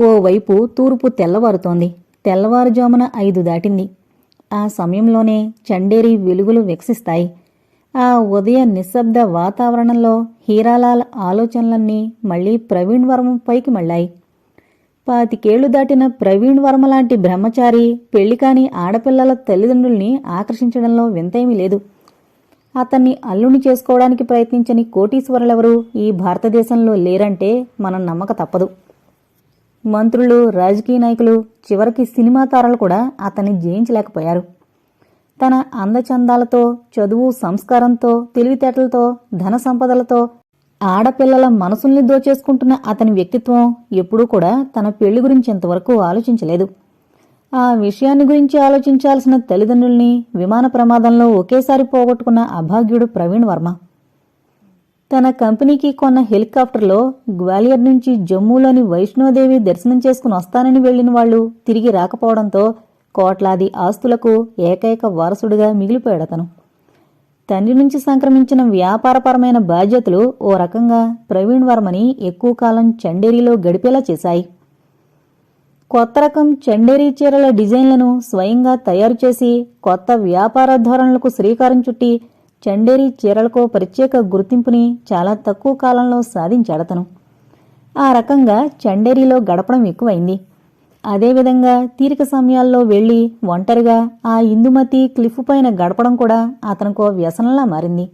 ఓవైపు తూర్పు తెల్లవారుతోంది. తెల్లవారుజామున ఐదు దాటింది. ఆ సమయంలోనే చండేరి వెలుగులు వికసిస్తాయి. ఆ ఉదయ నిశ్శబ్ద వాతావరణంలో హీరాలాల్ ఆలోచనలన్నీ మళ్ళీ ప్రవీణ్ వర్మ పైకి మళ్ళాయి. పాతికేళ్ళు దాటిన ప్రవీణ్ వర్మ లాంటి బ్రహ్మచారి పెళ్ళికాని ఆడపిల్లల తల్లిదండ్రుల్ని ఆకర్షించడంలో వింతేమీ లేదు. అతన్ని అల్లుని చేసుకోవడానికి ప్రయత్నించని కోటీశ్వరులెవరూ ఈ భారతదేశంలో లేరంటే మనం నమ్మక తప్పదు. మంత్రులు రాజకీయ నాయకులు చివరికి సినిమా తారలు కూడా అతన్ని జయించలేకపోయారు. తన అందచందాలతో చదువు సంస్కారంతో తెలివితేటలతో ధన సంపదలతో ఆడపిల్లల మనసుల్ని దోచేసుకుంటున్న అతని వ్యక్తిత్వం ఎప్పుడూ కూడా తన పెళ్ళి గురించి ఇంతవరకు ఆలోచించలేదు. ఆ విషయాన్ని గురించి ఆలోచించాల్సిన తల్లిదండ్రుల్ని విమాన ప్రమాదంలో ఒకేసారి పోగొట్టుకున్న అభాగ్యుడు ప్రవీణ్ వర్మ. తన కంపెనీకి కొన్న హెలికాప్టర్లో గ్వాలియర్ నుంచి జమ్మూలోని వైష్ణోదేవి దర్శనం చేసుకుని వస్తానని వెళ్ళిన వాళ్ళు తిరిగి రాకపోవడంతో కోట్లాది ఆస్తులకు ఏకైక వారసుడిగా అతను. తండ్రి నుంచి సంక్రమించిన వ్యాపారపరమైన బాధ్యతలు ఓ రకంగా ప్రవీణ్ వర్మని ఎక్కువ కాలం చండేరిలో గడిపేలా చేశాయి. కొత్త రకం చండేరీ చీరల డిజైన్లను స్వయంగా తయారు చేసి కొత్త వ్యాపార ధోరణులకు శ్రీకారం చుట్టి చండేరి చీరలకు ప్రత్యేక గుర్తింపుని చాలా తక్కువ కాలంలో సాధించాడతను ఆ రకంగా చండేరిలో గడపడం ఎక్కువైంది. అదేవిధంగా తీరిక సమయాల్లో వెళ్ళి ఒంటరిగా ఆ ఇందుమతి క్లిఫ్ పైన గడపడం కూడా అతనికో వ్యసనంలా మారింది.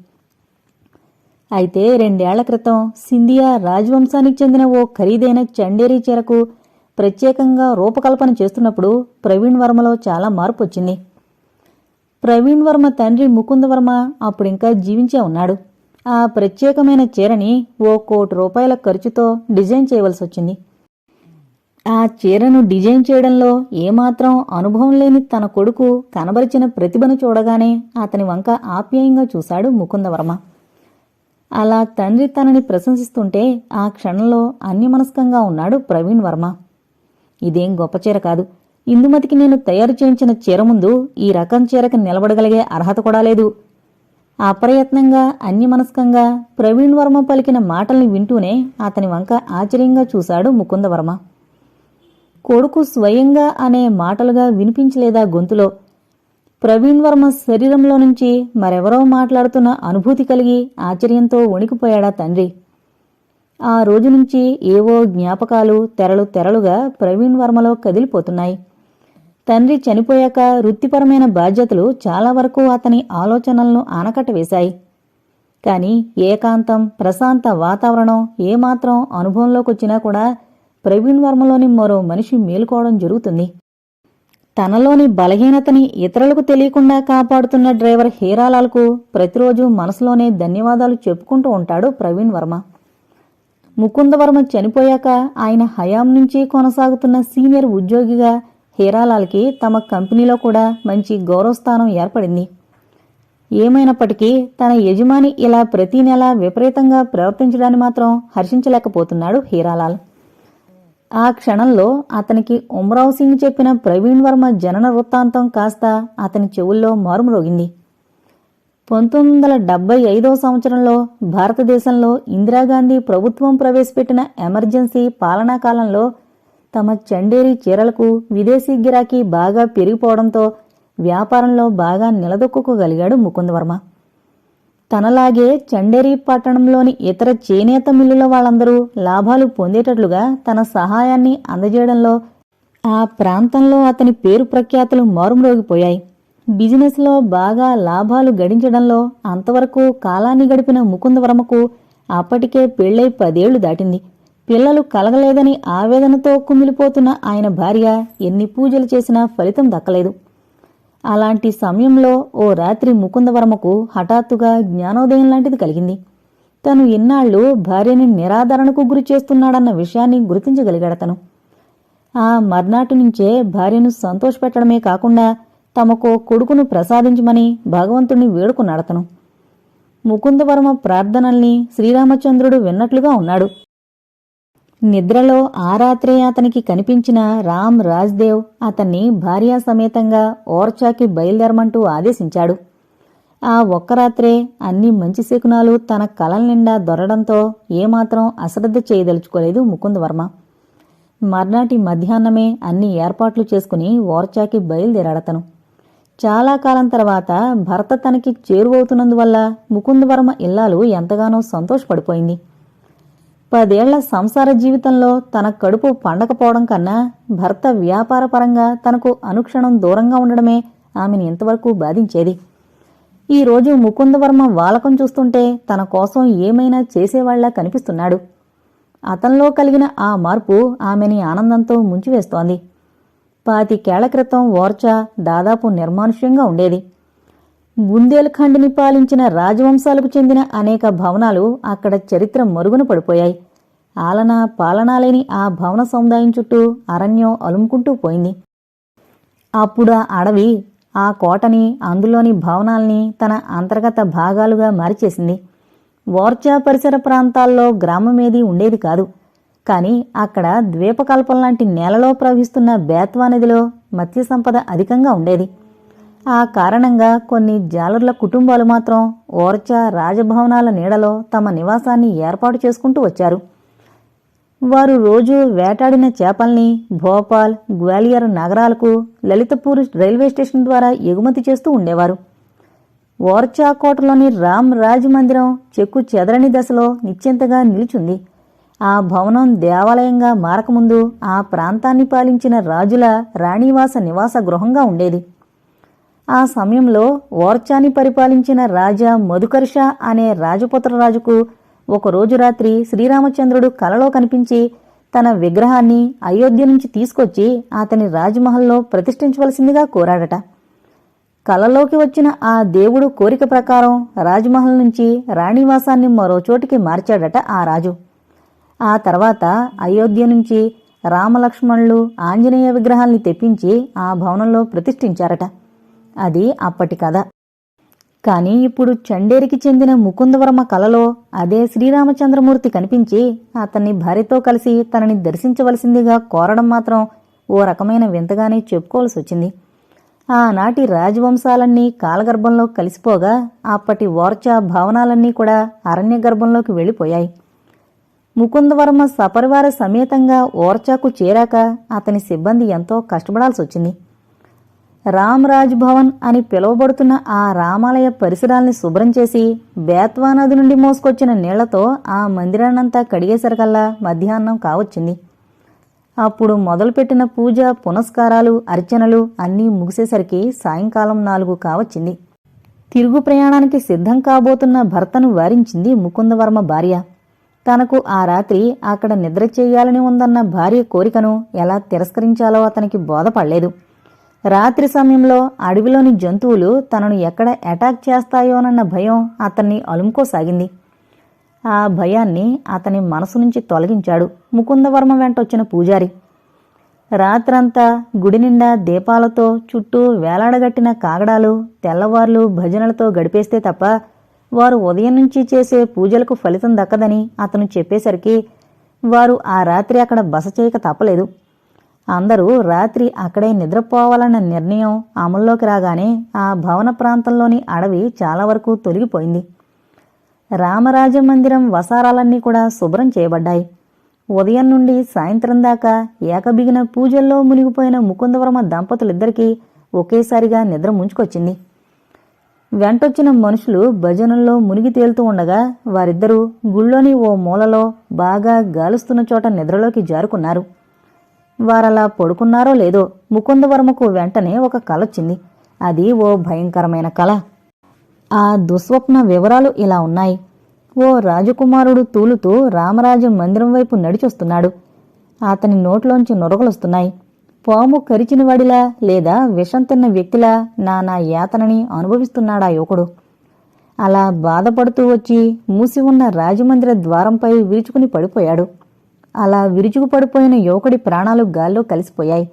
అయితే రెండేళ్ళ క్రితం సింధియా రాజవంశానికి చెందిన ఓ ఖరీదైన చండేరీ చీరకు ప్రత్యేకంగా రూపకల్పన చేస్తున్నప్పుడు ప్రవీణ్ వర్మలో చాలా మార్పు వచ్చింది. ప్రవీణ్ వర్మ తండ్రి ముకుందవర్మ అప్పుడింకా జీవించే ఉన్నాడు. ఆ ప్రత్యేకమైన చీరని ఓ కోటి రూపాయల ఖర్చుతో డిజైన్ చేయవలసి వచ్చింది. ఆ చీరను డిజైన్ చేయడంలో ఏమాత్రం అనుభవం లేని తన కొడుకు కనబరిచిన ప్రతిభను చూడగానే అతని వంక ఆప్యాయంగా చూశాడు ముకుందవర్మ అలా తండ్రి తనని ప్రశంసిస్తుంటే ఆ క్షణంలో అన్యమనస్కంగా ఉన్నాడు ప్రవీణ్ వర్మ. ఇదేం గొప్ప చీర కాదు. ఇందుమతికి నేను తయారు చేయించిన చీర ముందు ఈ రకం చీరకు నిలబడగలిగే అర్హత కూడా లేదు. అప్రయత్నంగా అన్యమనస్కంగా ప్రవీణ్ వర్మ పలికిన మాటల్ని వింటూనే అతని వంక ఆశ్చర్యంగా చూశాడు ముకుందవర్మ కొడుకు స్వయంగా అనే మాటలుగా వినిపించలేదా గొంతులో? ప్రవీణ్ వర్మ శరీరంలో నుంచి మరెవరో మాట్లాడుతున్న అనుభూతి కలిగి ఆశ్చర్యంతో వణికిపోయాడా తండ్రి? ఆ రోజు నుంచి ఏవో జ్ఞాపకాలు తెరలు తెరలుగా ప్రవీణ్ వర్మలో కదిలిపోతున్నాయి. తండ్రి చనిపోయాక వృత్తిపరమైన బాధ్యతలు చాలా వరకు అతని ఆలోచనలను ఆనకట్ట వేశాయి. కాని ఏకాంతం ప్రశాంత వాతావరణం ఏమాత్రం అనుభవంలోకొచ్చినా కూడా ప్రవీణ్ వర్మలోని మరో మనిషి మేలుకోవడం జరుగుతుంది. తనలోని బలహీనతని ఇతరులకు తెలియకుండా కాపాడుతున్న డ్రైవర్ హీరాలాల్కు ప్రతిరోజు మనసులోనే ధన్యవాదాలు చెప్పుకుంటూ ఉంటాడు ప్రవీణ్ వర్మ. ముకుందవర్మ చనిపోయాక ఆయన హయాం నుంచి కొనసాగుతున్న సీనియర్ ఉద్యోగిగా హీరాలాల్కి తమ కంపెనీలో కూడా మంచి గౌరవస్థానం ఏర్పడింది. ఏమైనప్పటికీ తన యజమాని ఇలా ప్రతి నెల విపరీతంగా ప్రవర్తించడాన్ని మాత్రం హర్షించలేకపోతున్నాడు హీరాలాల్. ఆ క్షణంలో అతనికి ఉమ్రావ్ సింగ్ చెప్పిన ప్రవీణ్ వర్మ జనన వృత్తాంతం కాస్త అతని చెవుల్లో మారుమ్రోగింది. పంతొమ్మిది వందల డెబ్బై ఐదవ సంవత్సరంలో భారతదేశంలో ఇందిరాగాంధీ ప్రభుత్వం ప్రవేశపెట్టిన ఎమర్జెన్సీ పాలనా కాలంలో తమ చండేరి చీరలకు విదేశీ గిరాకీ బాగా పెరిగిపోవడంతో వ్యాపారంలో బాగా నిలదొక్కుకోగలిగాడు ముకుందవర్మ. తనలాగే చండేరి పట్టణంలోని ఇతర చేనేత మిల్లుల వాళ్ళందరూ లాభాలు పొందేటట్లుగా తన సహాయాన్ని అందజేయడంలో ఆ ప్రాంతంలో అతని పేరు ప్రఖ్యాతులు మారుమ్రోగిపోయాయి. బిజినెస్లో బాగా లాభాలు గడించడంలో అంతవరకు కాలాన్ని గడిపిన ముకుందవర్మకు అప్పటికే పెళ్ళై పదేళ్ళు దాటింది. పిల్లలు కలగలేదని ఆవేదనతో కుమిలిపోతున్న ఆయన భార్య ఎన్ని పూజలు చేసినా ఫలితం దక్కలేదు. అలాంటి సమయంలో ఓ రాత్రి ముకుందవర్మకు హఠాత్తుగా జ్ఞానోదయం లాంటిది కలిగింది. తను ఇన్నాళ్ళు భార్యని నిరాదరణకు గురి చేస్తున్నాడన్న విషయాన్ని గుర్తించగలిగాడతను ఆ మర్నాటి నుంచే భార్యను సంతోషపెట్టడమే కాకుండా తమకో కొడుకును ప్రసాదించమని భగవంతుణ్ణి వేడుకున్నాడతను. ముకుందవర్మ ప్రార్థనల్ని శ్రీరామచంద్రుడు విన్నట్లుగా ఉన్నాడు. నిద్రలో ఆ రాత్రే అతనికి కనిపించిన రామ్ రాజ్దేవ్ అతన్ని భార్యా సమేతంగా ఓర్చాకి బయలుదేరమంటూ ఆదేశించాడు. ఆ ఒక్క రాత్రే అన్ని మంచి శకునాలు తన కలల నిండా దొరడంతో ఏమాత్రం అశ్రద్ధ చేయదలుచుకోలేదు ముకుందవర్మ మర్నాటి మధ్యాహ్నమే అన్ని ఏర్పాట్లు చేసుకుని ఓర్చాకి బయలుదేరాడతను చాలా కాలం తర్వాత భర్త తనకి చేరువవుతున్నందువల్ల ముకుందవర్మ ఇల్లాలు ఎంతగానో సంతోషపడిపోయింది. పదేళ్ళ సంసార జీవితంలో తన కడుపు పండకపోవడం కన్నా భర్త వ్యాపారపరంగా తనకు అనుక్షణం దూరంగా ఉండడమే ఆమెను ఇంతవరకు బాధించేది. ఈ రోజు ముకుందవర్మ వాలకం చూస్తుంటే తన కోసం ఏమైనా చేసేవాళ్ళా కనిపిస్తున్నాడు. అతనిలో కలిగిన ఆ మార్పు ఆమెని ఆనందంతో ముంచివేస్తోంది. పాతికేళ్ళ క్రితం ఓర్చా దాదాపు నిర్మానుష్యంగా ఉండేది. బుందేల్ఖండ్ని పాలించిన రాజవంశాలకు చెందిన అనేక భవనాలు అక్కడ చరిత్ర మరుగున పడిపోయాయి. ఆలన పాలనాలేని ఆ భవన సముదాయం చుట్టూ అరణ్యం అలుముకుంటూ పోయింది. అప్పుడు ఆ అడవి ఆ కోటని అందులోని భవనాల్ని తన అంతర్గత భాగాలుగా మార్చేసింది. వార్చా పరిసర ప్రాంతాల్లో గ్రామమేది ఉండేది కాదు. కాని అక్కడ ద్వీపకల్పం లాంటి నేలలో ప్రవహిస్తున్న బేత్వా నదిలో మత్స్య సంపద అధికంగా ఉండేది. ఆ కారణంగా కొన్ని జాలర్ల కుటుంబాలు మాత్రం ఓర్చా రాజభవనాల నీడలో తమ నివాసాన్ని ఏర్పాటు చేసుకుంటూ వచ్చారు. వారు రోజూ వేటాడిన చేపల్ని భోపాల్ గ్వాలియర్ నగరాలకు లలితపూర్ రైల్వే స్టేషన్ ద్వారా ఎగుమతి చేస్తూ ఉండేవారు. ఓర్చా కోటలోని రామ్ రాజ్ మందిరం చెక్కు చెదరని దశలో నిశ్చింతగా నిలిచింది. ఆ భవనం దేవాలయంగా మారకముందు ఆ ప్రాంతాన్ని పాలించిన రాజుల రాణివాస నివాస గృహంగా ఉండేది. ఆ సమయంలో ఓర్చాని పరిపాలించిన రాజా మధుకర్ష అనే రాజపుత్రరాజుకు ఒకరోజు రాత్రి శ్రీరామచంద్రుడు కలలో కనిపించి తన విగ్రహాన్ని అయోధ్య నుంచి తీసుకొచ్చి అతని రాజ్మహల్లో ప్రతిష్ఠించవలసిందిగా కోరాడట. కలలోకి వచ్చిన ఆ దేవుడు కోరిక ప్రకారం రాజమహల్ నుంచి రాణివాసాన్ని మరో చోటికి మార్చాడట ఆ రాజు. ఆ తర్వాత అయోధ్య నుంచి రామలక్ష్మణులు ఆంజనేయ విగ్రహాల్ని తెప్పించి ఆ భవనంలో ప్రతిష్ఠించారట. అది అప్పటి కథ. కానీ ఇప్పుడు చండేరికి చెందిన ముకుందవర్మ కలలో అదే శ్రీరామచంద్రమూర్తి కనిపించి అతన్ని భార్యతో కలిసి తనని దర్శించవలసిందిగా కోరడం మాత్రం ఓ రకమైన వింతగానే చెప్పుకోవాల్సి వచ్చింది. ఆనాటి రాజవంశాలన్నీ కాలగర్భంలో కలిసిపోగా అప్పటి ఓర్చా భావనాలన్నీ కూడా అరణ్య గర్భంలోకి వెళ్ళిపోయాయి. ముకుందవర్మ సపరివార సమేతంగా ఓర్చాకు చేరాక అతని సిబ్బంది ఎంతో కష్టపడాల్సి వచ్చింది. రామ్రాజ్ భవన్ అని పిలువబడుతున్న ఆ రామాలయ పరిసరాల్ని శుభ్రం చేసి బేత్వా నది నుండి మోసుకొచ్చిన నీళ్ళతో ఆ మందిరాన్నంతా కడిగేసరికల్లా మధ్యాహ్నం కావచ్చింది. అప్పుడు మొదలుపెట్టిన పూజ పునస్కారాలు అర్చనలు అన్నీ ముగిసేసరికి సాయంకాలం నాలుగు కావచ్చింది. తిరుగు ప్రయాణానికి సిద్ధం కాబోతున్న భర్తను వారించింది ముకుందవర్మ భార్య. తనకు ఆ రాత్రి అక్కడ నిద్ర చేయాలని ఉందన్న భార్య కోరికను ఎలా తిరస్కరించాలో అతనికి బోధపడలేదు. రాత్రి సమయంలో అడవిలోని జంతువులు తనను ఎక్కడ అటాక్ చేస్తాయోనన్న భయం అతన్ని అలుముకోసాగింది. ఆ భయాన్ని అతని మనసు నుంచి తొలగించాడు ముకుందవర్మ వెంటొచ్చిన పూజారి. రాత్రంతా గుడి నిండా దీపాలతో చుట్టూ వేలాడగట్టిన కాగడాలు తెల్లవార్లు భజనలతో గడిపేస్తే తప్ప వారు ఉదయం నుంచి చేసే పూజలకు ఫలితం దక్కదని అతను చెప్పేసరికి వారు ఆ రాత్రి అక్కడ బస చేయక తప్పలేదు. అందరూ రాత్రి అక్కడే నిద్రపోవాలన్న నిర్ణయం అమల్లోకి రాగానే ఆ భవన ప్రాంతంలోని అడవి చాలా వరకు తొలగిపోయింది. రామరాజ మందిరం వసారాలన్నీ కూడా శుభ్రం చేయబడ్డాయి. ఉదయం నుండి సాయంత్రం దాకా ఏకబిగిన పూజల్లో మునిగిపోయిన ముకుందవర్మ దంపతులిద్దరికీ ఒకేసారిగా నిద్ర ముంచుకొచ్చింది. వెంటొచ్చిన మనుషులు భజనల్లో మునిగి తేలుతూ ఉండగా వారిద్దరూ గుళ్ళోని ఓ మూలలో బాగా గాలుస్తున్న చోట నిద్రలోకి జారుకున్నారు. వారలా పడుకున్నారో లేదో ముకుందవర్మకు వెంటనే ఒక కలొచ్చింది అది ఓ భయంకరమైన కల. ఆ దుస్వప్న వివరాలు ఇలా ఉన్నాయి. ఓ రాజకుమారుడు తూలుతూ రామరాజు మందిరం వైపు నడిచొస్తున్నాడు. అతని నోట్లోంచి నొరగలొస్తున్నాయి. పాము కరిచిన వాడిలా లేదా విషం తిన్న వ్యక్తిలా నానా యాతనని అనుభవిస్తున్నాడా యువకుడు? అలా బాధపడుతూ వచ్చి మూసి ఉన్న రాజమందిర ద్వారంపై విరుచుకుని పడిపోయాడు. అలా విరుచుకు పడిపోయిన యువకుడి ప్రాణాలు గాల్లో కలిసిపోయాయి.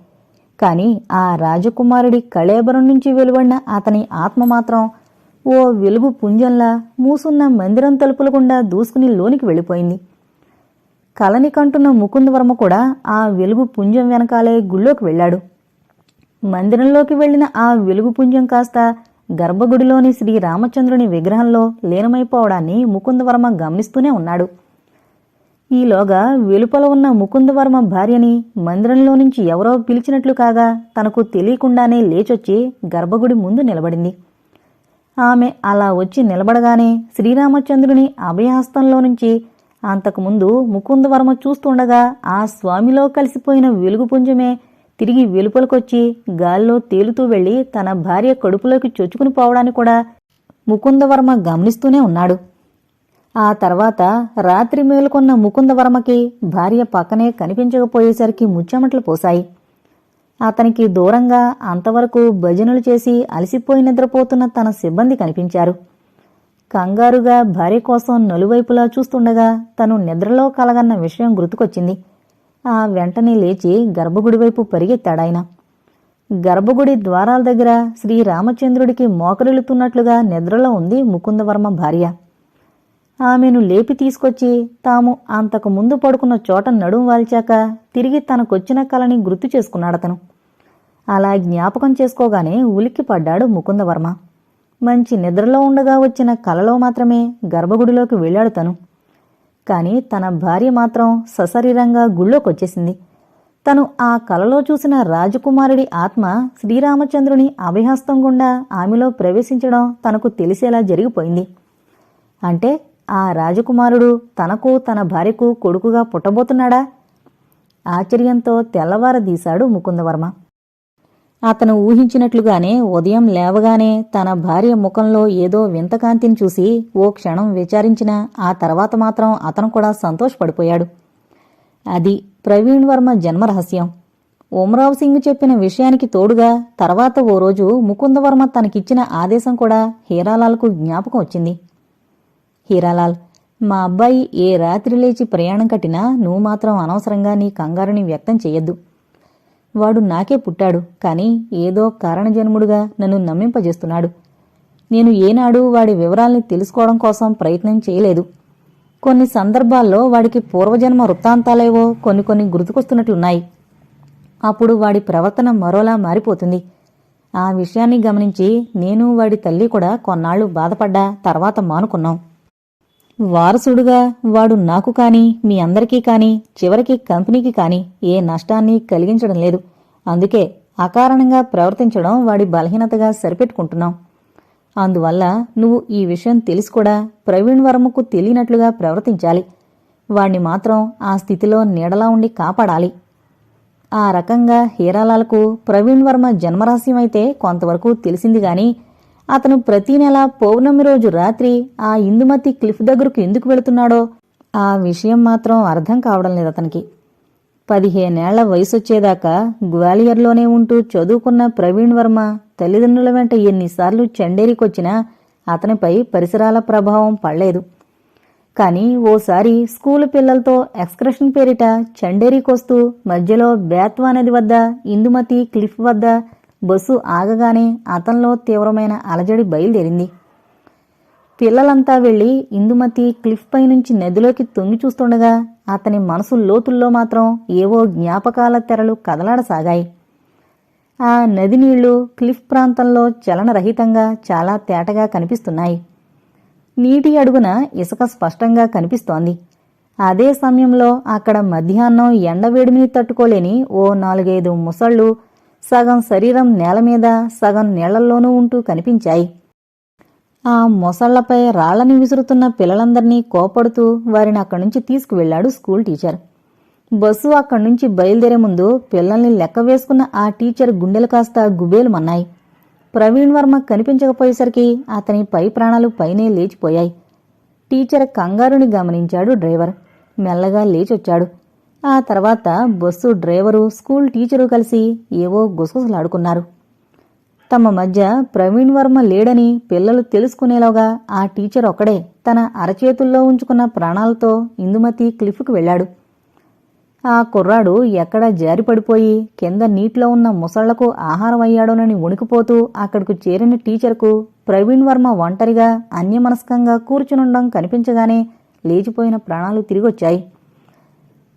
కాని ఆ రాజకుమారుడి కళేబరం నుంచి వెలువడిన అతని ఆత్మ మాత్రం ఓ వెలుగు పుంజంలా మూసున్న మందిరం తలుపుల గుండా దూసుకుని లోనికి వెళ్ళిపోయింది. కలని కంటున్న ముకుందవర్మ కూడా ఆ వెలుగు పుంజం వెనకాలే గుళ్ళోకి వెళ్ళాడు. మందిరంలోకి వెళ్ళిన ఆ వెలుగు పుంజం కాస్త గర్భగుడిలోని శ్రీ రామచంద్రుని విగ్రహంలో లీనమైపోవడాన్ని ముకుందవర్మ గమనిస్తూనే ఉన్నాడు. ఈలోగా వెలుపల ఉన్న ముకుందవర్మ భార్యని మందిరంలో నుంచి ఎవరో పిలిచినట్లు కాగా తనకు తెలియకుండానే లేచొచ్చి గర్భగుడి ముందు నిలబడింది. ఆమె అలా వచ్చి నిలబడగానే శ్రీరామచంద్రుని అభయహస్తంలో నుంచి అంతకుముందు ముకుందవర్మ చూస్తుండగా ఆ స్వామిలో కలిసిపోయిన వెలుగుపుంజమే తిరిగి వెలుపలకొచ్చి గాల్లో తేలుతూ వెళ్ళి తన భార్య కడుపులోకి చొచ్చుకుని పోవడాన్ని కూడా ముకుందవర్మ గమనిస్తూనే ఉన్నాడు. ఆ తర్వాత రాత్రి మేలుకొన్న ముకుందవర్మకి భార్య పక్కనే కనిపించకపోయేసరికి ముచ్చెమట్లు పోశాయి. అతనికి దూరంగా అంతవరకు భజనలు చేసి అలసిపోయి నిద్రపోతున్న తన సిబ్బంది కనిపించారు. కంగారుగా భార్య కోసం నలువైపులా చూస్తుండగా తను నిద్రలో కలగన్న విషయం గుర్తుకొచ్చింది. ఆ వెంటనే లేచి గర్భగుడి వైపు పరిగెత్తాడాయన. గర్భగుడి ద్వారాల దగ్గర శ్రీ రామచంద్రుడికి మోకరిల్లుతున్నట్లుగా నిద్రలో ఉంది ముకుందవర్మ భార్య. ఆమెను లేపి తీసుకొచ్చి తాము అంతకు ముందు పడుకున్న చోట నడుం వాల్చాక తిరిగి తనకొచ్చిన కలని గుర్తు చేసుకున్నాడతను. అలా జ్ఞాపకం చేసుకోగానే ఉలిక్కి పడ్డాడు ముకుందవర్మ. మంచి నిద్రలో ఉండగా వచ్చిన కలలో మాత్రమే గర్భగుడిలోకి వెళ్ళాడు తను కాని తన భార్య మాత్రం సశరీరంగా గుళ్ళోకొచ్చేసింది. తను ఆ కలలో చూసిన రాజకుమారుడి ఆత్మ శ్రీరామచంద్రుని అభయహస్తం గుండా ఆమెలో ప్రవేశించడం తనకు తెలిసేలా జరిగిపోయింది. అంటే ఆ రాజకుమారుడు తనకు తన భార్యకు కొడుకుగా పుట్టబోతున్నాడా? ఆశ్చర్యంతో తెల్లవారదీశాడు ముకుందవర్మ. అతను ఊహించినట్లుగానే ఉదయం లేవగానే తన భార్య ముఖంలో ఏదో వింతకాంతిని చూసి ఓ క్షణం విచారించిన ఆ తర్వాత మాత్రం అతను కూడా సంతోషపడిపోయాడు. అది ప్రవీణ్ వర్మ జన్మరహస్యం ఓమరావు సింగ్ చెప్పిన విషయానికి తోడుగా తర్వాత ఓ రోజు ముకుందవర్మ తనకిచ్చిన ఆదేశం కూడా హీరాలాల్కు జ్ఞాపకం వచ్చింది. హీరాలాల్ మా అబ్బాయి ఏ రాత్రి లేచి ప్రయాణం కట్టినా నువ్వు మాత్రం అనవసరంగా నీ కంగారుని వ్యక్తం చేయొద్దు వాడు నాకే పుట్టాడు కానీ ఏదో కారణజన్ముడుగా నన్ను నమ్మింపజేస్తున్నాడు. నేను ఏనాడు వాడి వివరాల్ని తెలుసుకోవడం కోసం ప్రయత్నం చేయలేదు. కొన్ని సందర్భాల్లో వాడికి పూర్వజన్మ వృత్తాంతాలేవో కొన్ని కొన్ని గుర్తుకొస్తున్నట్లున్నాయి. అప్పుడు వాడి ప్రవర్తన మరోలా మారిపోతుంది. ఆ విషయాన్ని గమనించి నేను వాడి తల్లి కూడా కొన్నాళ్ళు బాధపడ్డా తర్వాత మానుకున్నాం. వారసుడుగా వాడు నాకు కాని మీ అందరికీ కాని చివరికి కంపెనీకి కాని ఏ నష్టాన్ని కలిగించడం లేదు. అందుకే అకారణంగా ప్రవర్తించడం వాడి బలహీనతగా సరిపెట్టుకుంటున్నాం. అందువల్ల నువ్వు ఈ విషయం తెలిసి కూడా ప్రవీణ్ వర్మకు తెలియనట్లుగా ప్రవర్తించాలి. వాణ్ణి మాత్రం ఆ స్థితిలో నీడలా ఉండి కాపాడాలి. ఆ రకంగా హీరాలాలకు ప్రవీణ్ వర్మ జన్మరహస్యమైతే కొంతవరకు తెలిసింది గాని అతను ప్రతి నెల పౌర్ణమి రోజు రాత్రి ఆ ఇందుమతి క్లిఫ్ దగ్గరకు ఎందుకు వెళుతున్నాడో ఆ విషయం మాత్రం అర్థం కావడం లేదు అతనికి. పదిహేనేళ్ళ వయసొచ్చేదాకా గ్వాలియర్లోనే ఉంటూ చదువుకున్న ప్రవీణ్ వర్మ తల్లిదండ్రుల వెంట ఎన్నిసార్లు చెండేరికొచ్చినా అతనిపై పరిసరాల ప్రభావం పడలేదు. కానీ ఓసారి స్కూలు పిల్లలతో ఎక్స్కర్షన్ పేరిట చండేరికొస్తూ మధ్యలో బేత్వా నది వద్ద ఇందుమతి క్లిఫ్ వద్ద బస్సు ఆగగానే అతనిలో తీవ్రమైన అలజడి బయలుదేరింది. పిల్లలంతా వెళ్ళి ఇందుమతి క్లిఫ్ పై నుంచి నదిలోకి తొంగి చూస్తుండగా అతని మనసు లోతుల్లో మాత్రం ఏవో జ్ఞాపకాల తెరలు కదలాడసాగాయి. ఆ నది నీళ్ళు క్లిఫ్ ప్రాంతంలో చలనరహితంగా చాలా తేటగా కనిపిస్తున్నాయి. నీటి అడుగున ఇసుక స్పష్టంగా కనిపిస్తోంది. అదే సమయంలో అక్కడ మధ్యాహ్నం ఎండవేడిమిని తట్టుకోలేని ఓ నాలుగైదు ముసళ్ళు సగం శరీరం నేల మీద సగం నీళ్ళల్లోనూ ఉంటూ కనిపించాయి. ఆ మొసళ్ళపై రాళ్ళని విసురుతున్న పిల్లలందర్నీ కోపడుతూ వారిని అక్కడి నుంచి తీసుకువెళ్ళాడు స్కూల్ టీచర్. బస్సు అక్కడి నుంచి బయలుదేరే ముందు పిల్లల్ని లెక్క వేసుకున్న ఆ టీచర్ గుండెలు కాస్త గుబేలుమన్నాయి. ప్రవీణ్ వర్మ కనిపించకపోయేసరికి అతని పై ప్రాణాలు పైనే లేచిపోయాయి. టీచర్ కంగారుని గమనించాడు డ్రైవర్. మెల్లగా లేచొచ్చాడు. ఆ తర్వాత బస్సు డ్రైవరు స్కూల్ టీచరు కలిసి ఏవో గుసగుసలాడుకున్నారు. తమ మధ్య ప్రవీణ్ వర్మ లేడని పిల్లలు తెలుసుకునేలోగా ఆ టీచర్ ఒక్కడే తన అరచేతుల్లో ఉంచుకున్న ప్రాణాలతో ఇందుమతి క్లిఫ్కు వెళ్ళాడు. ఆ కుర్రాడు ఎక్కడ జారిపడిపోయి కింద నీటిలో ఉన్న ముసళ్ళకు ఆహారం అయ్యాడోనని వణికిపోతూ అక్కడకు చేరిన టీచర్కు ప్రవీణ్ వర్మ ఒంటరిగా అన్యమనస్కంగా కూర్చునుండడం కనిపించగానే లేచిపోయిన ప్రాణాలు తిరిగొచ్చాయి.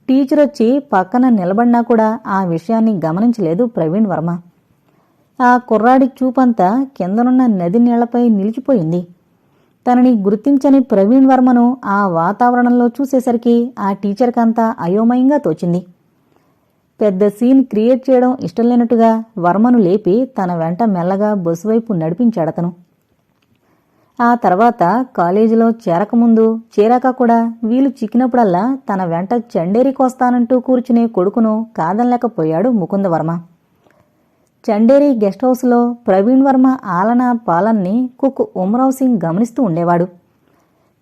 టీచర్ వచ్చి పక్కన నిలబడినా కూడా ఆ విషయాన్ని గమనించలేదు ప్రవీణ్ వర్మ. ఆ కుర్రాడి చూపంతా కిందనున్న నది నీళ్ళపై నిలిచిపోయింది. తనని గుర్తించని ప్రవీణ్ వర్మను ఆ వాతావరణంలో చూసేసరికి ఆ టీచర్కంతా అయోమయంగా తోచింది. పెద్ద సీన్ క్రియేట్ చేయడం ఇష్టం లేనట్టుగా వర్మను లేపి తన వెంట మెల్లగా బస్సు వైపు నడిపించాడతను. ఆ తర్వాత కాలేజీలో చేరకముందు చేరాక కూడా వీలు చిక్కినప్పుడల్లా తన వెంట చండేరికొస్తానంటూ కూర్చునే కొడుకును కాదనలేకపోయాడు ముకుందవర్మ. చండేరి గెస్ట్ హౌస్లో ప్రవీణ్ వర్మ ఆలన పాలన్ని కుక్ ఉమరావ్ సింగ్ గమనిస్తూ ఉండేవాడు.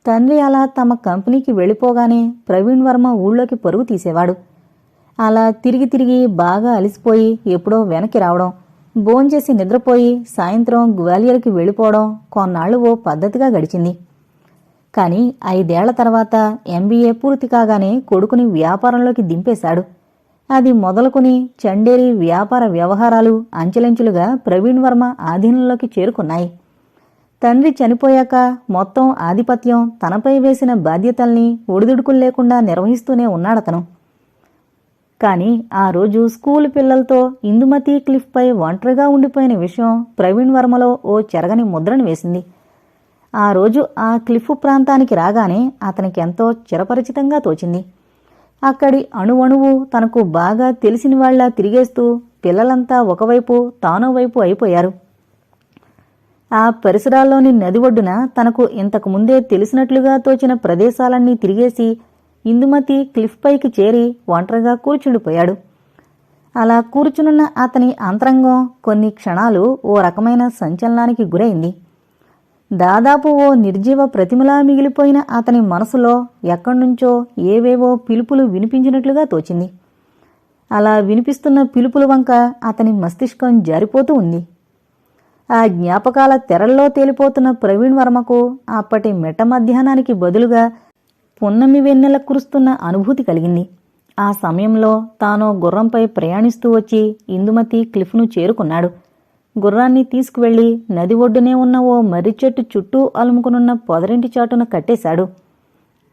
తండ్రి అలా తమ కంపెనీకి వెళ్ళిపోగానే ప్రవీణ్ వర్మ ఊళ్ళోకి పరుగు తీసేవాడు. అలా తిరిగి తిరిగి బాగా అలిసిపోయి ఎప్పుడో వెనక్కి రావడం భోంచేసి నిద్రపోయి సాయంత్రం గ్వాలియర్కి వెళ్ళిపోవడం కొన్నాళ్ళు ఓ పద్ధతిగా గడిచింది. కానీ ఐదేళ్ళ తర్వాత ఎంబీఏ పూర్తి కాగానే కొడుకుని వ్యాపారంలోకి దింపేశాడు. అది మొదలుకుని చండేరి వ్యాపార వ్యవహారాలు అంచెలంచెలుగా ప్రవీణ్ వర్మ ఆధీనంలోకి చేరుకున్నాయి. తండ్రి చనిపోయాక మొత్తం ఆధిపత్యం తనపై వేసిన బాధ్యతల్ని ఒడిదుడుకులు లేకుండా నిర్వహిస్తూనే ఉన్నాడతను. కానీ ఆ రోజు స్కూల్ పిల్లలతో ఇందుమతి క్లిఫ్పై ఒంటరిగా ఉండిపోయిన విషయం ప్రవీణ్ వర్మలో ఓ చెరగని ముద్రను వేసింది. ఆ రోజు ఆ క్లిఫ్ ప్రాంతానికి రాగానే అతనికి ఎంతో చిరపరిచితంగా తోచింది. అక్కడి అణువణువు తనకు బాగా తెలిసిన వాళ్ళ తిరిగేస్తూ పిల్లలంతా ఒకవైపు తానో వైపు అయిపోయారు. ఆ పరిసరాల్లోని నది ఒడ్డున తనకు ఇంతకు ముందే తెలిసినట్లుగా తోచిన ప్రదేశాలన్నీ తిరిగేసి ఇందుమతి క్లిఫ్ పైకి చేరి ఒంటరిగా కూర్చుండిపోయాడు. అలా కూర్చునున్న అతని అంతరంగం కొన్ని క్షణాలు ఓ రకమైన సంచలనానికి గురైంది. దాదాపు ఓ నిర్జీవ ప్రతిమలా మిగిలిపోయిన అతని మనసులో ఎక్కడ్నుంచో ఏవేవో పిలుపులు వినిపించినట్లుగా తోచింది. అలా వినిపిస్తున్న పిలుపుల వంక అతని మస్తిష్కం జారిపోతూ ఉంది. ఆ జ్ఞాపకాల తెరల్లో తేలిపోతున్న ప్రవీణ్ వర్మకు అప్పటి మెట్ట మధ్యాహ్నానికి బదులుగా పున్నమి వెన్నెల కురుస్తున్న అనుభూతి కలిగింది. ఆ సమయంలో తాను గుర్రంపై ప్రయాణిస్తూ వచ్చి ఇందుమతి క్లిఫ్ను చేరుకున్నాడు. గుర్రాన్ని తీసుకువెళ్ళి నది ఒడ్డునే ఉన్న ఓ మర్రి చెట్టు చుట్టూ అలుముకునున్న పొదరింటి చాటున కట్టేశాడు.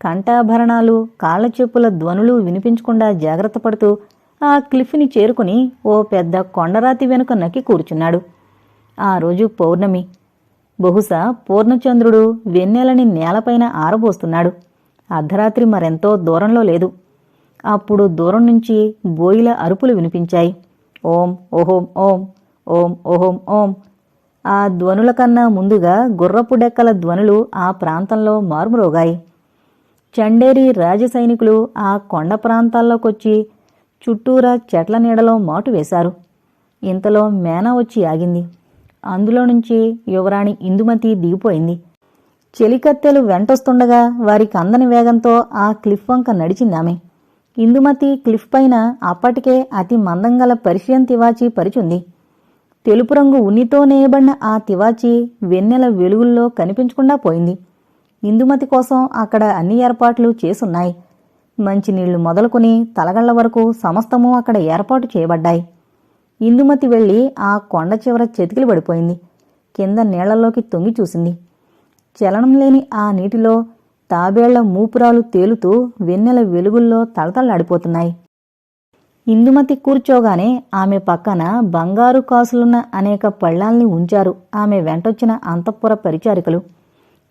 కంఠాభరణాలు కాళ్ళ చెప్పుల ధ్వనులు వినిపించకుండా జాగ్రత్త పడుతూ ఆ క్లిఫ్ని చేరుకుని ఓ పెద్ద కొండరాతి వెనుక నక్కి కూర్చున్నాడు. ఆ రోజు పౌర్ణమి. బహుశా పూర్ణచంద్రుడు వెన్నెలని నేలపైన ఆరబోస్తున్నాడు. అర్ధరాత్రి మరెంతో దూరంలో లేదు. అప్పుడు దూరం నుంచి బోయిల అరుపులు వినిపించాయి. ఓం ఓహోం ఓం ఓం ఓహోం ఓం. ఆ ధ్వనుల కన్నా ముందుగా గుర్రపు డెక్కల ధ్వనులు ఆ ప్రాంతంలో మారుమ్రోగాయి. చండేరి రాజ సైనికులు ఆ కొండ ప్రాంతాల్లోకొచ్చి చుట్టూరా చెట్ల నీడలో మాటు వేశారు. ఇంతలో మేనా వచ్చి ఆగింది. అందులో నుంచి యువరాణి ఇందుమతి దిగిపోయింది. చెలికత్తెలు వెంటొస్తుండగా వారికి అందని వేగంతో ఆ క్లిఫ్ వంక నడిచిందామె ఇందుమతి క్లిఫ్ పైన అప్పటికే అతి మందంగల పర్షియన్ తివాచీ పరిచుంది. తెలుపు రంగు ఉన్నితో నేయబడిన ఆ తివాచి వెన్నెల వెలుగుల్లో కనిపించకుండా పోయింది. ఇందుమతి కోసం అక్కడ అన్ని ఏర్పాట్లు చేసున్నాయి. మంచినీళ్ళు మొదలుకొని తలగళ్ళ వరకు సమస్తము అక్కడ ఏర్పాటు చేయబడ్డాయి. ఇందుమతి వెళ్ళి ఆ కొండ చివర చెతికిలు పడిపోయింది. కింద నీళ్ళలోకి తొంగి చూసింది. చలనం లేని ఆ నీటిలో తాబేళ్ళ మూపురాలు తేలుతూ వెన్నెల వెలుగుల్లో తళతళలాడిపోతున్నాయి ఇందుమతి కూర్చోగానే ఆమె పక్కన బంగారు కాసులున్న అనేక పళ్ళాల్ని ఉంచారు ఆమె వెంటొచ్చిన అంతఃపుర పరిచారికలు.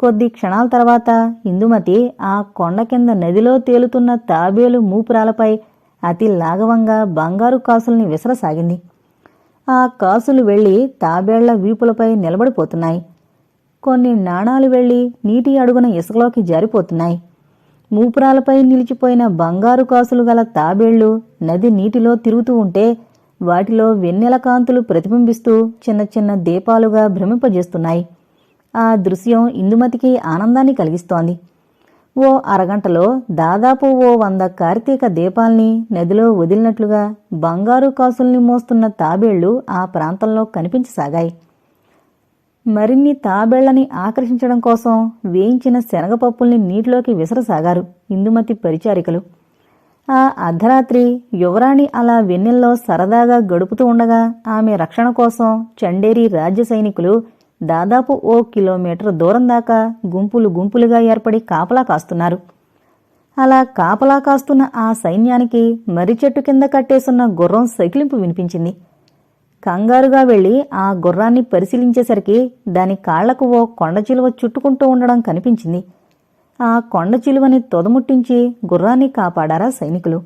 కొద్ది క్షణాల తర్వాత ఇందుమతి ఆ కొండ కింద నదిలో తేలుతున్న తాబేలు మూపురాలపై అతి లాఘవంగా బంగారు కాసుల్ని విసరసాగింది. ఆ కాసులు వెళ్ళి తాబేళ్ళ వీపులపై నిలబడిపోతున్నాయి. కొన్ని నాణాలు వెళ్ళి నీటి అడుగున ఇసుకలోకి జారిపోతున్నాయి. మూపురాలపై నిలిచిపోయిన బంగారు కాసులు గల తాబేళ్ళు నది నీటిలో తిరుగుతూ ఉంటే వాటిలో వెన్నెల కాంతులు ప్రతిబింబిస్తూ చిన్న చిన్న దీపాలుగా భ్రమింపజేస్తున్నాయి. ఆ దృశ్యం ఇందుమతికి ఆనందాన్ని కలిగిస్తోంది. ఓ అరగంటలో దాదాపు ఓ వంద కార్తీక దీపాల్ని నదిలో వదిలినట్లుగా బంగారు కాసుల్ని మోస్తున్న తాబేళ్ళు ఆ ప్రాంతంలో కనిపించసాగాయి. మరిన్ని తాబేళ్ళని ఆకర్షించడం కోసం వేయించిన శనగపప్పుల్ని నీటిలోకి విసరసాగారు ఇందుమతి పరిచారికలు. ఆ అర్ధరాత్రి యువరాణి అలా వెన్నెల్లో సరదాగా గడుపుతూ ఉండగా ఆమె రక్షణ కోసం చండేరి రాజ్య సైనికులు దాదాపు ఓ కిలోమీటర్ దూరం దాకా గుంపులు గుంపులుగా ఏర్పడి కాపలా కాస్తున్నారు. అలా కాపలా కాస్తున్న ఆ సైన్యానికి మర్రి చెట్టు కింద కట్టేసున్న గుర్రం సైకిలింపు వినిపించింది. కంగారుగా వెళ్ళి ఆ గుర్రాన్ని పరిశీలించేసరికి దాని కాళ్ళకు ఓ కొండ చిలువ చుట్టుకుంటూ ఉండడం కనిపించింది. ఆ కొండ చిలువని తొదముట్టించి గుర్రాన్ని కాపాడారా సైనికులు?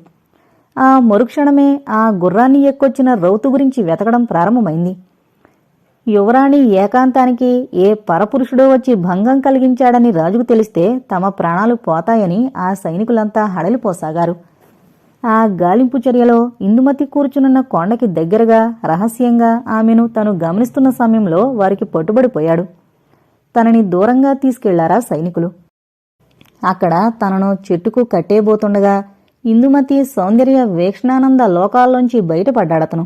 ఆ మరుక్షణమే ఆ గుర్రాన్ని ఎక్కొచ్చిన రౌతు గురించి వెతకడం ప్రారంభమైంది. యువరాణి ఏకాంతానికి ఏ పరపురుషుడో వచ్చి భంగం కలిగించాడని రాజుకు తెలిస్తే తమ ప్రాణాలు పోతాయని ఆ సైనికులంతా హడలిపోసాగారు. ఆ గాలింపు చర్యలో ఇందుమతి కూర్చునున్న కొండకి దగ్గరగా రహస్యంగా ఆమెను తను గమనిస్తున్న సమయంలో వారికి పట్టుబడిపోయాడు. తనని దూరంగా తీసుకెళ్ళారా సైనికులు? అక్కడ తనను చెట్టుకు కట్టేబోతుండగా ఇందుమతి సౌందర్య వీక్షణానంద లోకాల్లోంచి బయటపడ్డాడతను.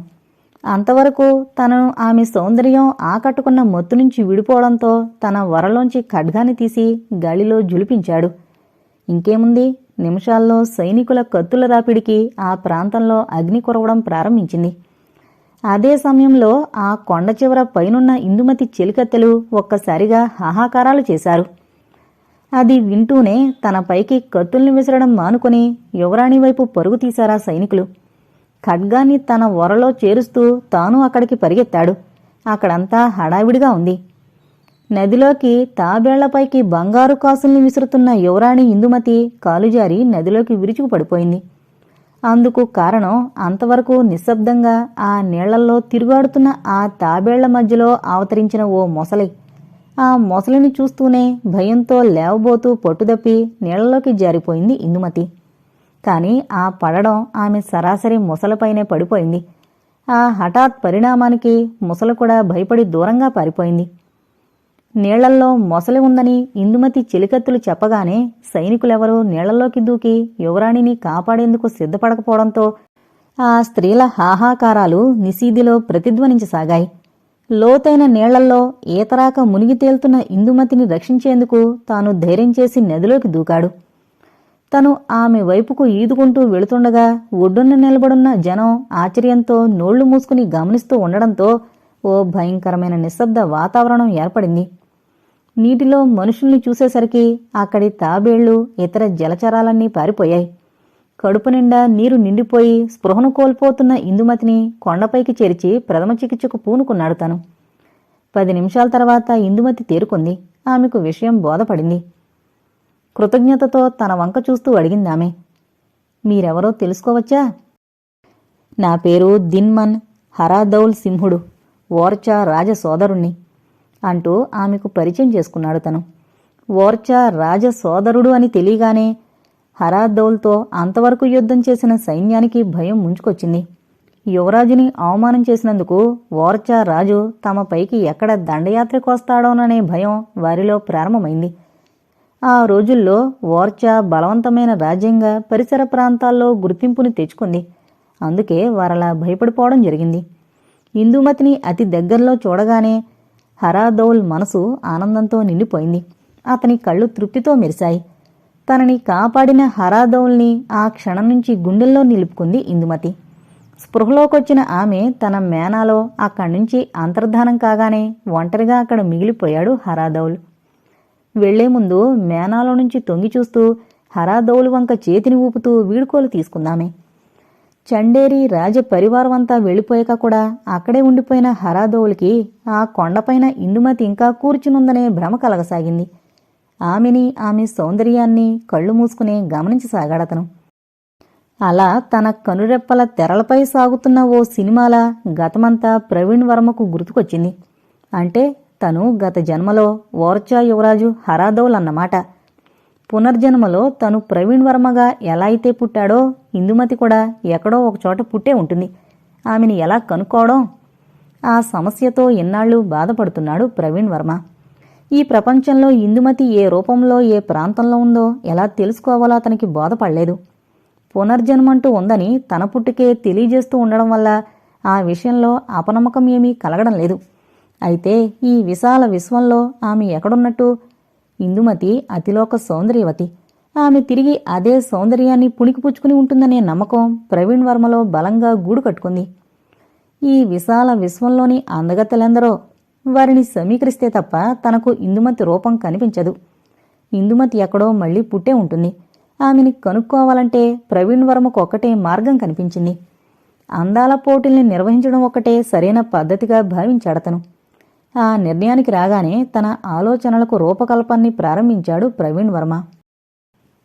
అంతవరకు తనను ఆమె సౌందర్యం ఆకట్టుకున్న మొత్తు నుంచి విడిపోవడంతో తన వరలోంచి ఖడ్గాని తీసి గాలిలో జులిపించాడు. ఇంకేముంది? నిమిషాల్లో సైనికుల కత్తుల రాపిడికి ఆ ప్రాంతంలో అగ్ని కురవడం ప్రారంభించింది. అదే సమయంలో ఆ కొండ చివర పైనున్న ఇందుమతి చెలికత్తెలు ఒక్కసారిగా హాహాకారాలు చేశారు. అది వింటూనే తన పైకి కత్తుల్ని విసరడం మానుకొని యువరాణి వైపు పరుగు తీశారా సైనికులు. ఖడ్గాన్ని తన వరలో చేరుస్తూ తాను అక్కడికి పరిగెత్తాడు. అక్కడంతా హడావిడిగా ఉంది. నదిలోకి తాబేళ్ళపైకి బంగారు కాసుల్ని విసురుతున్న యువరాణి ఇందుమతి కాలుజారి నదిలోకి విరుచుకు పడిపోయింది. అందుకు కారణం అంతవరకు నిశ్శబ్దంగా ఆ నీళ్ళల్లో తిరుగాడుతున్న ఆ తాబేళ్ళ మధ్యలో అవతరించిన ఓ మొసలి. ఆ మొసలిని చూస్తూనే భయంతో లేవబోతూ పట్టుదప్పి నీళ్ళలోకి జారిపోయింది ఇందుమతి. కాని ఆ పడడం ఆమె సరాసరి ముసలపైనే పడిపోయింది. ఆ హఠాత్ పరిణామానికి ముసలు కూడా భయపడి దూరంగా పారిపోయింది. నీళ్ళల్లో మొసలి ఉందని ఇందుమతి చిలికత్తులు చెప్పగానే సైనికులెవరూ నీళ్ళలోకి దూకి యువరాణిని కాపాడేందుకు సిద్ధపడకపోవడంతో ఆ స్త్రీల హాహాకారాలు నిశీదిలో ప్రతిధ్వనించసాగాయి. లోతైన నీళ్ళల్లో ఈతరాక మునిగి తేలుతున్న ఇందుమతిని రక్షించేందుకు తాను ధైర్యం చేసి నదిలోకి దూకాడు. తను ఆమె వైపుకు ఈదుకుంటూ వెళుతుండగా ఒడ్డున నిలబడున్న జనం ఆశ్చర్యంతో నోళ్ళు మూసుకుని గమనిస్తూ ఉండడంతో ఓ భయంకరమైన నిశ్శబ్ద వాతావరణం ఏర్పడింది. నీటిలో మనుషుల్ని చూసేసరికి అక్కడి తాబేళ్ళు ఇతర జలచరాలన్నీ పారిపోయాయి. కడుపు నిండా నీరు నిండిపోయి స్పృహను కోల్పోతున్న ఇందుమతిని కొండపైకి చేర్చి ప్రథమ చికిత్సకు పూనుకున్నాడు తను. పది నిమిషాల తర్వాత ఇందుమతి తేరుకుంది. ఆమెకు విషయం బోధపడింది. కృతజ్ఞతతో తన వంక చూస్తూ అడిగిందామె మీరెవరో తెలుసుకోవచ్చా? నా పేరు దిన్మన్ హరాదౌల్ సింహుడు. ఓర్చా రాజ సోదరుణ్ణి అంటూ ఆమెకు పరిచయం చేసుకున్నాడు తను. ఓర్చా రాజ సోదరుడు అని తెలియగానే హరాదౌల్తో అంతవరకు యుద్ధం చేసిన సైన్యానికి భయం ముంచుకొచ్చింది. యువరాజుని అవమానం చేసినందుకు ఓర్చా రాజు తమ పైకి ఎక్కడ దండయాత్రకొస్తాడోననే భయం వారిలో ప్రారంభమైంది. ఆ రోజుల్లో ఓర్చా బలవంతమైన రాజ్యంగా పరిసర ప్రాంతాల్లో గుర్తింపుని తెచ్చుకుంది. అందుకే వారలా భయపడిపోవడం జరిగింది. ఇందుమతిని అతి దగ్గరలో చూడగానే హరాదౌల్ మనసు ఆనందంతో నిండిపోయింది. అతని కళ్ళు తృప్తితో మెరిశాయి. తనని కాపాడిన హరాదౌల్ని ఆ క్షణం నుంచి గుండెల్లో నిలుపుకుంది ఇందుమతి. స్పృహలోకొచ్చిన ఆమె తన మేనాలో అక్కడి నుంచి అంతర్ధానం కాగానే ఒంటరిగా అక్కడ మిగిలిపోయాడు హరాదౌల్. వెళ్ళే ముందు మేనాలో నుంచి తొంగి చూస్తూ హరాదౌలు వంక చేతిని ఊపుతూ వీడుకోలు తీసుకుందామే. చండేరి రాజ పరివారమంతా వెళ్ళిపోయాక కూడా అక్కడే ఉండిపోయిన హరాదోవులకి ఆ కొండపైన ఇందుమతి ఇంకా కూర్చునుందనే భ్రమ కలగసాగింది. ఆమెని ఆమె సౌందర్యాన్ని కళ్ళు మూసుకునే గమనించసాగాడతను అలా తన కనురెప్పల తెరలపై సాగుతున్న ఓ సినిమాల గతమంతా ప్రవీణ్ వర్మకు గుర్తుకొచ్చింది. అంటే తను గత జన్మలో ఓర్చా యువరాజు హరాదోవులన్నమాట. అన్నమాట పునర్జన్మలో తను ప్రవీణ్ వర్మగా ఎలా అయితే పుట్టాడో ఇందుమతి కూడా ఎక్కడో ఒకచోట పుట్టే ఉంటుంది. ఆమెని ఎలా కనుక్కోవడం? ఆ సమస్యతో ఎన్నాళ్ళు బాధపడుతున్నాడు ప్రవీణ్ వర్మ. ఈ ప్రపంచంలో ఇందుమతి ఏ రూపంలో ఏ ప్రాంతంలో ఉందో ఎలా తెలుసుకోవాలో అతనికి బోధపడలేదు. పునర్జన్మంటూ ఉందని తన పుట్టుకే తెలియజేస్తూ ఉండడం వల్ల ఆ విషయంలో అపనమ్మకం ఏమీ కలగడం లేదు. అయితే ఈ విశాల విశ్వంలో ఆమె ఎక్కడున్నట్టు? ఇందుమతి అతిలోక సౌందర్యవతి. ఆమె తిరిగి అదే సౌందర్యాన్ని పుణికిపుచ్చుకుని ఉంటుందనే నమ్మకం ప్రవీణ్ వర్మలో బలంగా గూడు కట్టుకుంది. ఈ విశాల విశ్వంలోని అందగత్తెలెందరో వారిని సమీకరిస్తే తప్ప తనకు ఇందుమతి రూపం కనిపించదు. ఇందుమతి ఎక్కడో మళ్ళీ పుట్టే ఉంటుంది. ఆమెని కనుక్కోవాలంటే ప్రవీణ్ వర్మకు ఒక్కటే మార్గం కనిపించింది. అందాల పోటీల్ని నిర్వహించడం ఒకటే సరైన పద్ధతిగా భావించాడతను. ఆ నిర్ణయానికి రాగానే తన ఆలోచనలకు రూపకల్పాన్ని ప్రారంభించాడు ప్రవీణ్ వర్మ.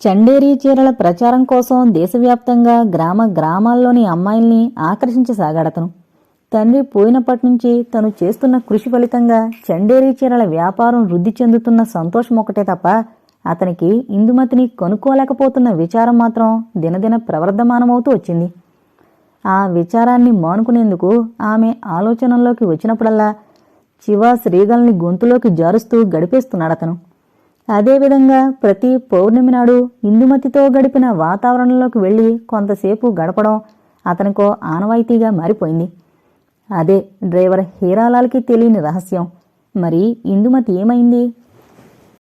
చండేరీ చీరల ప్రచారం కోసం దేశవ్యాప్తంగా గ్రామ గ్రామాల్లోని అమ్మాయిల్ని ఆకర్షించసాగాడతను. తండ్రి పోయినప్పటి నుంచి తను చేస్తున్న కృషి ఫలితంగా చండేరీ చీరల వ్యాపారం వృద్ధి చెందుతున్న సంతోషం ఒకటే తప్ప అతనికి ఇందుమతిని కొనుక్కోలేకపోతున్న విచారం మాత్రం దినదిన ప్రవర్ధమానమవుతూ వచ్చింది. ఆ విచారాన్ని మానుకునేందుకు ఆమె ఆలోచనల్లోకి వచ్చినప్పుడల్లా శివ శ్రీగల్ని గొంతులోకి జారుస్తూ గడిపేస్తున్నాడతను. అదేవిధంగా ప్రతి పౌర్ణమి నాడు ఇందుమతితో గడిపిన వాతావరణంలోకి వెళ్ళి కొంతసేపు గడపడం అతనికో ఆనవాయితీగా మారిపోయింది. అదే డ్రైవర్ హీరాలాల్కి తెలియని రహస్యం. మరి ఇందుమతి ఏమైంది?